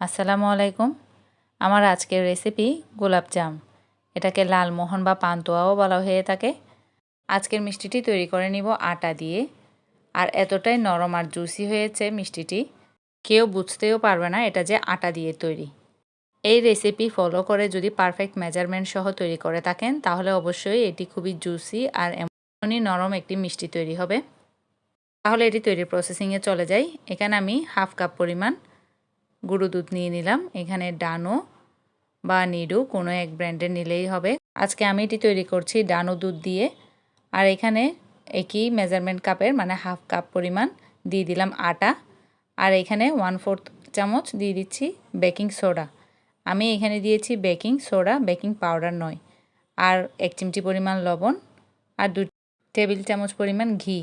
আসসালামু আলাইকুম। আমার আজকের রেসিপি গোলাপজাম এটাকে লালমোহন বা পান্তুয়াও বলা হয়ে থাকে। আজকের মিষ্টিটি তৈরি করে নিব আটা দিয়ে। আর এতটাই নরম আর জুসি হয়েছে মিষ্টিটি। কেউ বুঝতেও পারবে না এটা যে আটা দিয়ে তৈরি। এই রেসিপি ফলো করে যদি পারফেক্ট মেজারমেন্ট সহ তৈরি করে থাকেন, তাহলে অবশ্যই এটি খুবই জুসি আর এমনই নরম একটি মিষ্টি তৈরি হবে। তাহলে এটি তৈরির প্রসেসিংয়ে চলে যাই। এখানে আমি হাফ কাপ পরিমাণ গুঁড়ো দুধ নিয়ে নিলাম। এখানে ডানো বা নিডু কোনো এক ব্র্যান্ডের নিলেই হবে। আজকে আমি এটি তৈরি করছি ডানো দুধ দিয়ে। আর এখানে একই মেজারমেন্ট কাপের মানে হাফ কাপ পরিমাণ দিয়ে দিলাম আটা। আর এখানে ওয়ান ফোর্থ চামচ দিয়ে দিচ্ছি বেকিং সোডা। আমি এখানে দিয়েছি বেকিং সোডা, বেকিং পাউডার নয়। আর এক চিমটি পরিমাণ লবণ আর দু টেবিল চামচ পরিমাণ ঘি।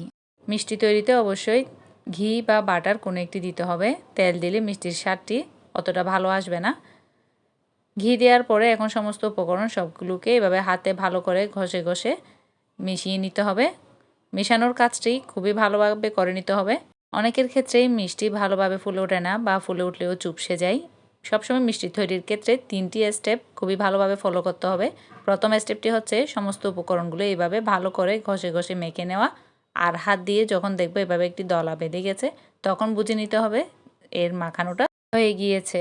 মিষ্টি তৈরিতে অবশ্যই ঘি বা বাটার কোনো একটি দিতে হবে। তেল দিলে মিষ্টির স্বাদটি অতটা ভালো আসবে না। ঘি দেওয়ার পরে এখন সমস্ত উপকরণ সবগুলোকে এভাবে হাতে ভালো করে ঘষে ঘষে মিশিয়ে নিতে হবে। মেশানোর কাজটি খুবই ভালোভাবে করে নিতে হবে। অনেকের ক্ষেত্রেই মিষ্টি ভালোভাবে ফুলে ওঠে না বা ফুলে উঠলেও চুপসে যায়। সবসময় মিষ্টি তৈরির ক্ষেত্রে তিনটি স্টেপ খুবই ভালোভাবে ফলো করতে হবে। প্রথম স্টেপটি হচ্ছে সমস্ত উপকরণগুলো এইভাবে ভালো করে ঘষে ঘষে মেখে নেওয়া। আর হাত দিয়ে যখন দেখব এভাবে একটি দলা বেঁধে গেছে, তখন বুঝে নিতে হবে এর মাখানোটা হয়ে গিয়েছে।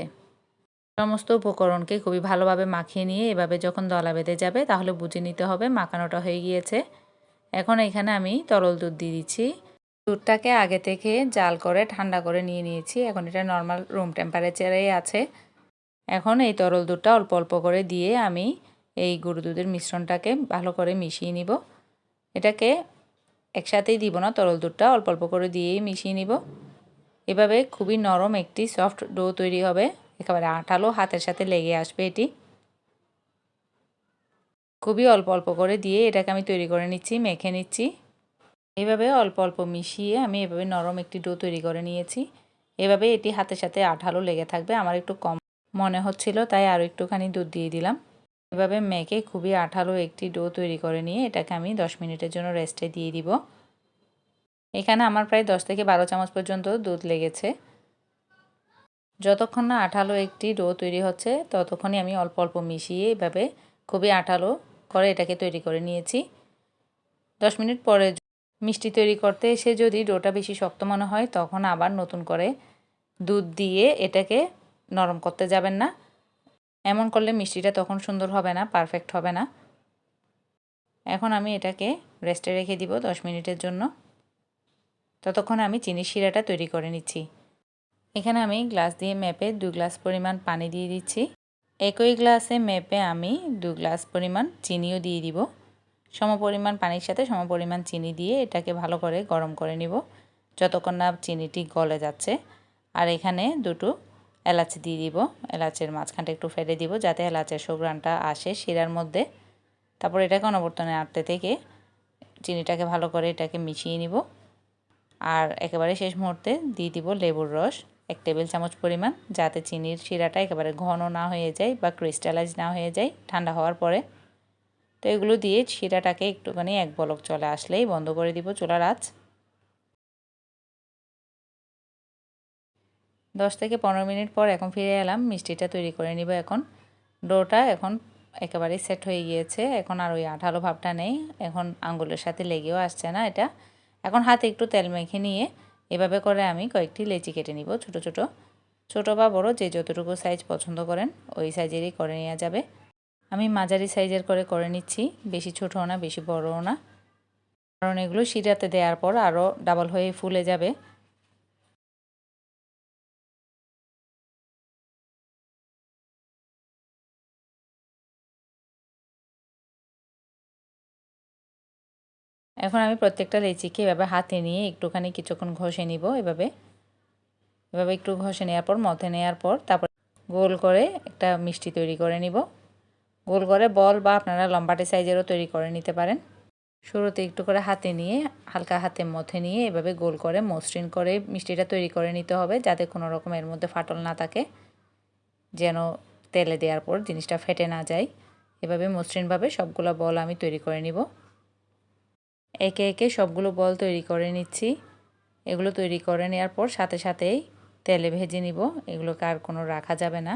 সমস্ত উপকরণকে খুবই ভালোভাবে মাখিয়ে নিয়ে এভাবে যখন দলা বেঁধে যাবে, তাহলে বুঝে নিতে হবে মাখানোটা হয়ে গিয়েছে। এখন এখানে আমি তরল দুধ দিয়ে দিচ্ছি। দুধটাকে আগে থেকে জাল করে, ঠান্ডা করে নিয়ে নিয়েছি। এখন এটা নর্মাল রুম টেম্পারেচারেই আছে। এখন এই তরল দুধটা অল্প অল্প করে দিয়ে আমি এই গরু দুধের মিশ্রণটাকে ভালো করে মিশিয়ে নিব। এটাকে একসাথেই দিব না তরল দুধটা, অল্প অল্প করে দিয়েই মিশিয়ে নিব। এভাবে খুবই নরম একটি সফট ডো তৈরি হবে। একেবারে আঠালো হাতের সাথে লেগে আসবে এটি। খুবই অল্প অল্প করে দিয়ে এটাকে আমি তৈরি করে নিচ্ছি, মেখে নিচ্ছি। এভাবে অল্প অল্প মিশিয়ে আমি এভাবে নরম একটি ডো তৈরি করে নিয়েছি। এভাবে এটি হাতের সাথে আঠালো লেগে থাকবে। আমার একটু কম মনে হচ্ছিল, তাই আরও একটুখানি দুধ দিয়ে দিলাম। এভাবে মেখে খুবই আঠালো একটি ডো তৈরি করে নিয়ে এটাকে আমি 10 মিনিটের জন্য রেস্টে দিয়ে দিব। এখানে আমার প্রায় 10 থেকে বারো চামচ পর্যন্ত দুধ লেগেছে। যতক্ষণ না আঠালো একটি ডো তৈরি হচ্ছে, ততক্ষণই আমি অল্প অল্প মিশিয়ে এভাবে খুবই আঠালো করে এটাকে তৈরি করে নিয়েছি। দশ মিনিট পরে মিষ্টি তৈরি করতে এসে যদি ডোটা বেশি শক্ত মনে হয়, তখন আবার নতুন করে দুধ দিয়ে এটাকে নরম করতে যাবেন না। এমন করলে মিষ্টিটা তখন সুন্দর হবে না পারফেক্ট হবে না। এখন আমি এটাকে রেস্টে রেখে দিব দশ মিনিটের জন্য। ততক্ষণ আমি চিনির শিরাটা তৈরি করে নিচ্ছি। এখানে আমি গ্লাস দিয়ে মেপে দু গ্লাস পরিমাণ পানি দিয়ে দিচ্ছি। একই গ্লাসে মেপে আমি দু গ্লাস পরিমাণ চিনিও দিয়ে দিব। সম পরিমাণ পানির সাথে সম পরিমাণ চিনি দিয়ে এটাকে ভালো করে গরম করে নিব। যতক্ষণ না চিনিটি গলে যাচ্ছে। আর এখানে দুটো এলাচ দিয়ে দিব। এলাচের মাঝখানটা একটু ফেলে দিব যাতে এলাচের সুগ্রানটা আসে শিরার মধ্যে। তারপর এটাকে অনবর্তনে আটতে থেকে চিনিটাকে ভালো করে এটাকে মিশিয়ে নিব। আর একেবারে শেষ মুহূর্তে দিয়ে দিব লেবুর রস, এক টেবিল চামচ পরিমাণ, যাতে চিনির শিরাটা একেবারে ঘন না হয়ে যায় বা ক্রিস্টালাইজ না হয়ে যায় ঠান্ডা হওয়ার পরে। তো এগুলো দিয়ে শিরাটাকে একটুখানি এক বলক চলে আসলেই বন্ধ করে দিব চুলার আঁচ। দশ থেকে পনেরো মিনিট পর এখন ফিরে এলাম, মিষ্টিটা তৈরি করে নিব এখন। ডোটা এখন একেবারেই সেট হয়ে গিয়েছে, এখন আর ওই আঠালো ভাবটা নেই। এখন আঙ্গুলের সাথে লেগেও আসছে না এটা। এখন হাতে একটু তেল মেখে নিয়ে এভাবে করে আমি কয়েকটি লেচি কেটে নিব ছোট ছোট। ছোট বা বড় যে যতটুকু সাইজ পছন্দ করেন, ওই সাইজেরই করে নেওয়া যাবে। আমি মাঝারি সাইজের করে করে নিচ্ছি, বেশি ছোটও না, বেশি বড়ও না। কারণ এগুলো শিরাতে দেওয়ার পর আরও ডাবল হয়ে ফুলে যাবে। এখন আমি প্রত্যেকটা লেচিকে এভাবে হাতে নিয়ে একটুখানি কিছুক্ষণ ঘষে নিব এভাবে। এভাবে একটু ঘষে নেওয়ার পর, মথে নেওয়ার পর তারপর গোল করে একটা মিষ্টি তৈরি করে নিব। গোল করে বল বা আপনারা লম্বাটে সাইজেরও তৈরি করে নিতে পারেন। শুরুতে একটু করে হাতে নিয়ে, হালকা হাতে মথে নিয়ে এভাবে গোল করে, মসৃণ করে মিষ্টিটা তৈরি করে নিতে হবে যাতে কোনো রকম এর মধ্যে ফাটল না থাকে, যেন তেলে দেওয়ার পর জিনিসটা ফেটে না যায়। এভাবে মসৃণভাবে সবগুলো বল আমি তৈরি করে নিব। একে একে সবগুলো বল তৈরি করে নিচ্ছি। এগুলো তৈরি করে নেওয়ার পর সাথে সাথেই তেলে ভেজে নিব। এগুলোকে আর কোনো রাখা যাবে না।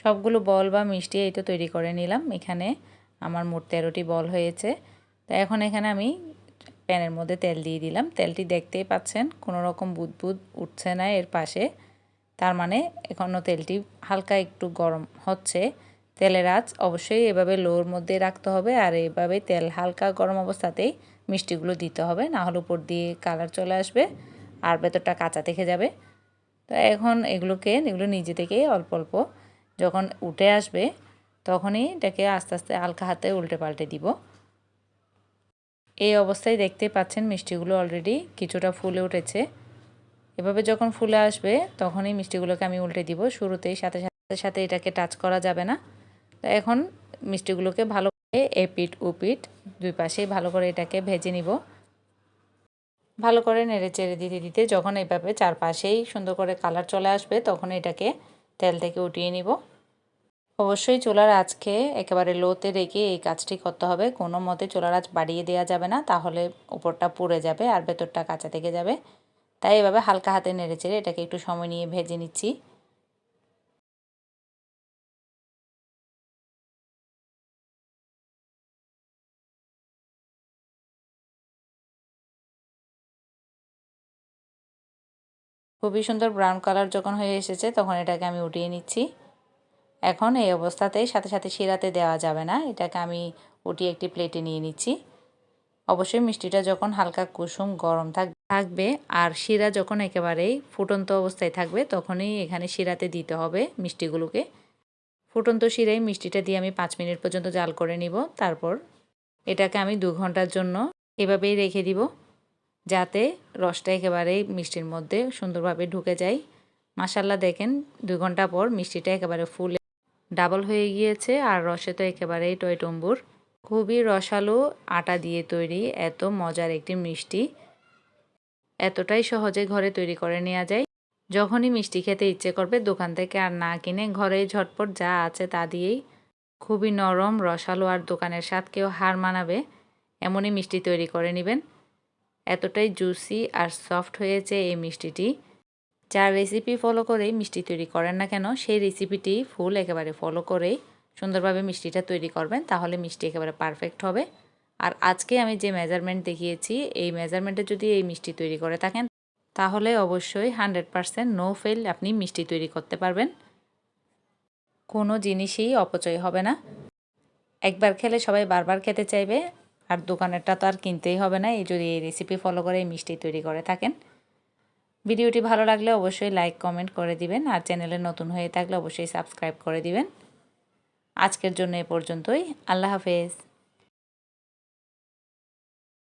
সবগুলো বল বা মিষ্টি এই তো তৈরি করে নিলাম। এখানে আমার মোট তেরোটি বল হয়েছে। তো এখন এখানে আমি প্যানের মধ্যে তেল দিয়ে দিলাম। তেলটি দেখতেই পাচ্ছেন, কোনো রকম বুদবুদ উঠছে না এর পাশে। তার মানে এখনও তেলটি হালকা একটু গরম হচ্ছে। তেলের আঁচ অবশ্যই এভাবে লোর মধ্যে রাখতে হবে আর এভাবে তেল হালকা গরম অবস্থাতেই মিষ্টিগুলো দিতে হবে, না হলে উপর দিয়ে কালার চলে আসবে আর ভেতরটা কাঁচা থেকে যাবে। তো এখন এগুলোকে, এগুলো নিজে থেকেই অল্প অল্প যখন উঠে আসবে তখনই এটাকে আস্তে আস্তে হালকা হাতে উল্টে পাল্টে দিব। এই অবস্থায় দেখতে পাচ্ছেন মিষ্টিগুলো অলরেডি কিছুটা ফুলে উঠেছে। এভাবে যখন ফুলে আসবে, তখনই মিষ্টিগুলোকে আমি উল্টে দিব। শুরুতেই সাথে সাথে সাথে এটাকে টাচ করা যাবে না। তো এখন মিষ্টিগুলোকে ভালো করে এপিট উপিট দুই পাশেই ভালো করে এটাকে ভেজে নিব। ভালো করে নেড়ে চেড়ে দিতে দিতে যখন এইভাবে চারপাশেই সুন্দর করে কালার চলে আসবে, তখন এটাকে তেল থেকে উঠিয়ে নিব। অবশ্যই চুলার আজকে একেবারে লোতে রেখে এই কাজটি করতে হবে। কোনো মতে চুলার আঁচ বাড়িয়ে দেওয়া যাবে না, তাহলে উপরটা পুড়ে যাবে আর ভেতরটা কাঁচা থেকে যাবে। তাই এভাবে হালকা হাতে নেড়ে চেড়ে এটাকে একটু সময় নিয়ে ভেজে নিচ্ছি। খুবই সুন্দর ব্রাউন কালার যখন হয়ে এসেছে তখন এটাকে আমি উঠিয়ে নিচ্ছি। এখন এই অবস্থাতেই সাথে সাথে শিরাতে দেওয়া যাবে না, এটাকে আমি উঠিয়ে একটি প্লেটে নিয়ে নিচ্ছি। অবশ্যই মিষ্টিটা যখন হালকা কুসুম গরম থাকবে আর শিরা যখন একেবারেই ফুটন্ত অবস্থায় থাকবে তখনই এখানে শিরাতে দিতে হবে মিষ্টিগুলোকে। ফুটন্ত শিরাই মিষ্টিটা দিয়ে আমি পাঁচ মিনিট পর্যন্ত জাল করে নিব। তারপর এটাকে আমি দু ঘণ্টার জন্য এভাবেই রেখে দিব যাতে রসটা একেবারেই মিষ্টির মধ্যে সুন্দরভাবে ঢুকে যায়। মাসাল্লা দেখেন দুই ঘণ্টা পর মিষ্টিটা একেবারে ফুলে ডাবল হয়ে গিয়েছে আর রসে তো একেবারেই টয়টম্বুর। খুবই রসালো আটা দিয়ে তৈরি, এত মজার একটি মিষ্টি। এতটাই সহজে ঘরে তৈরি করে নেওয়া যায়। যখনই মিষ্টি খেতে ইচ্ছে করবে, দোকান থেকে আর না কিনে ঘরেই ঝটপট যা আছে তা দিয়েই খুবই নরম, রসালো আর দোকানের স্বাদকেও হার মানাবে, এমনই মিষ্টি তৈরি করে নেবেন। এতটাই জুসি আর সফট হয়েছে এই মিষ্টিটি। যার রেসিপি ফলো করেই মিষ্টি তৈরি করেন না কেন, সেই রেসিপিটি ফুল একেবারে ফলো করেই সুন্দরভাবে মিষ্টিটা তৈরি করবেন, তাহলে মিষ্টি একেবারে পারফেক্ট হবে। আর আজকে আমি যে মেজারমেন্ট দেখিয়েছি, এই মেজারমেন্টে যদি এই মিষ্টি তৈরি করে থাকেন, তাহলে অবশ্যই হান্ড্রেড পারসেন্ট নো ফেল আপনি মিষ্টি তৈরি করতে পারবেন। কোনো জিনিসই অপচয় হবে না। একবার খেলে সবাই বারবার খেতে চাইবে, আর দোকানেরটা তো আর কিনতেই হবে না, এই যদি এই রেসিপি ফলো করে এই মিষ্টি তৈরি করে থাকেন। ভিডিওটি ভালো লাগলে অবশ্যই লাইক কমেন্ট করে দিবেন, আর চ্যানেলে নতুন হয়ে থাকলে অবশ্যই সাবস্ক্রাইব করে দিবেন। আজকের জন্য এ পর্যন্তই। আল্লাহ হাফেজ।